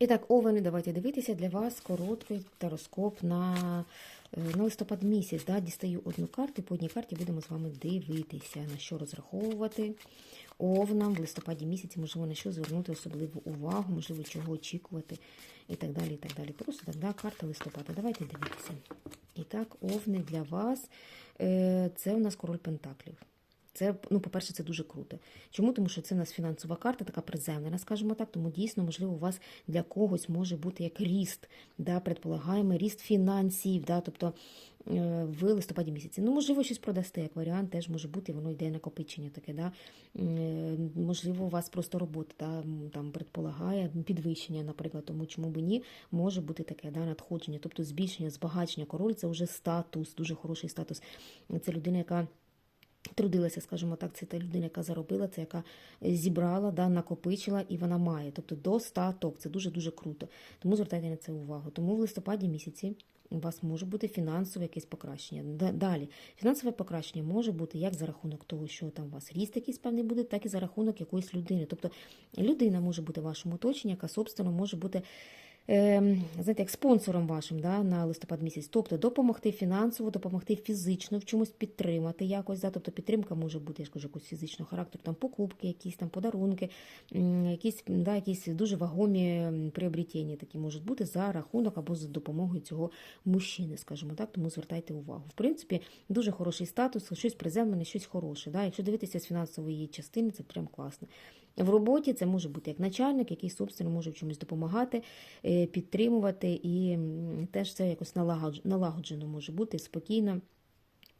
І так, овени, давайте дивитися для вас короткий тароскоп на, е, на листопад місяць. Да? Дістаю одну карту, по одній карті будемо з вами дивитися, на що розраховувати овнам в листопаді місяці, можливо, на що звернути особливу увагу, можливо, чого очікувати і так далі. і так далі. Просто так, да, карта листопада. Давайте дивитися. І так, овни для вас. Е, Це у нас король Пентаклів. Це, ну, по-перше, це дуже круто. Чому? Тому що це у нас фінансова карта, така приземлена, скажімо так. Тому дійсно, можливо, у вас для когось може бути як ріст, да, предполагаємо, ріст фінансів, да, тобто е, в листопаді місяці. Ну, можливо, щось продасте, як варіант, теж може бути, воно йде накопичення таке. Да. Е, Можливо, у вас просто робота да, там предполагає підвищення, наприклад, тому чому б ні, може бути таке да, надходження, тобто збільшення, збагачення. Король це вже статус, дуже хороший статус. Це людина, яка. Трудилася, скажімо так, це та людина, яка заробила, це яка зібрала, да, накопичила і вона має. Тобто достаток. Це дуже-дуже круто. Тому звертайте на це увагу. Тому в листопаді місяці у вас може бути фінансове якесь покращення. Далі, фінансове покращення може бути як за рахунок того, що там у вас ріст якийсь певний буде, так і за рахунок якоїсь людини. Тобто людина може бути в вашому оточенні, яка собственно може бути. Ем, знаєте, як спонсором вашим да, на листопад місяць, тобто допомогти фінансово, допомогти фізично в чомусь підтримати якось. Да, тобто підтримка може бути, я ж кажу, якогось фізичного характеру, там покупки, якісь там подарунки, якісь, да, якісь дуже вагомі приобретення такі можуть бути за рахунок або за допомогою цього мужчини, скажімо так, тому звертайте увагу. В принципі, дуже хороший статус, щось приземлене, щось хороше. Да. Якщо дивитися з фінансової частини, це прям класно. В роботі це може бути як начальник, який собственно може в чомусь допомагати, підтримувати, і теж це якось налагодж- налагоджено може бути спокійно.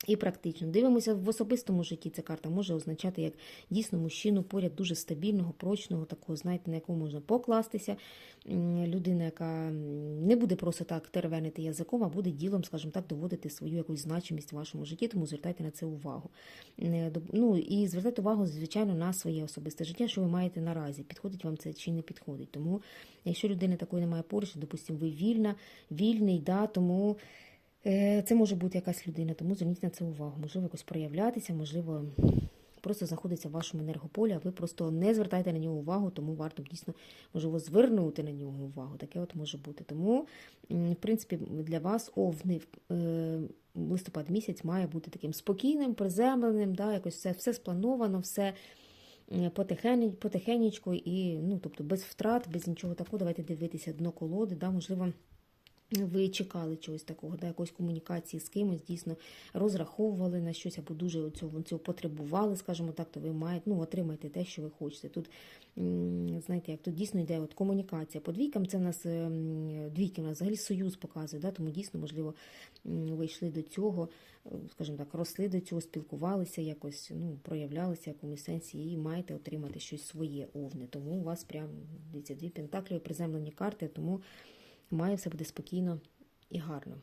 І практично дивимося в особистому житті. Ця карта може означати як дійсно мужчину поряд дуже стабільного, прочного, такого, знаєте, на якого можна покластися. Людина, яка не буде просто так теревенити язиком, а буде ділом, скажімо так, доводити свою якусь значимість в вашому житті, тому звертайте на це увагу. Е, Ну і звертайте увагу, звичайно, на своє особисте життя, що ви маєте наразі. Підходить вам це чи не підходить. Тому, якщо людини такої немає поруч, допустимо, ви вільна, вільний, да, тому. Е, Це може бути якась людина, тому зверніть на це увагу. Можливо, якось проявлятися, можливо, просто знаходиться в вашому енергополі, а ви просто не звертаєте на нього увагу, тому варто б дійсно, можливо, звернути на нього увагу. Таке от може бути. Тому, в принципі, для вас овни е, листопад місяць має бути таким спокійним, приземленим, да, якось все, все сплановано, все. потихенечку і ну, тобто без втрат, без нічого такого. Давайте дивитися дно колоди. Да, можливо, ви чекали чогось такого, да, якоїсь комунікації з кимось, дійсно розраховували на щось або дуже цього, цього потребували, скажімо так, то ви маєте ну, отримаєте те, що ви хочете. Тут, знаєте, як тут дійсно йде от комунікація. По двійкам це в нас ем, двійки, в нас взагалі союз показує, да, тому дійсно, можливо, ви йшли до цього, е, скажімо так, росли до цього, спілкувалися якось, ну, проявлялися в якомусь сенсі і маєте отримати щось своє овне. Тому у вас прям дивіться, дві пентаклі, приземлені карти, тому має все буде спокійно і гарно.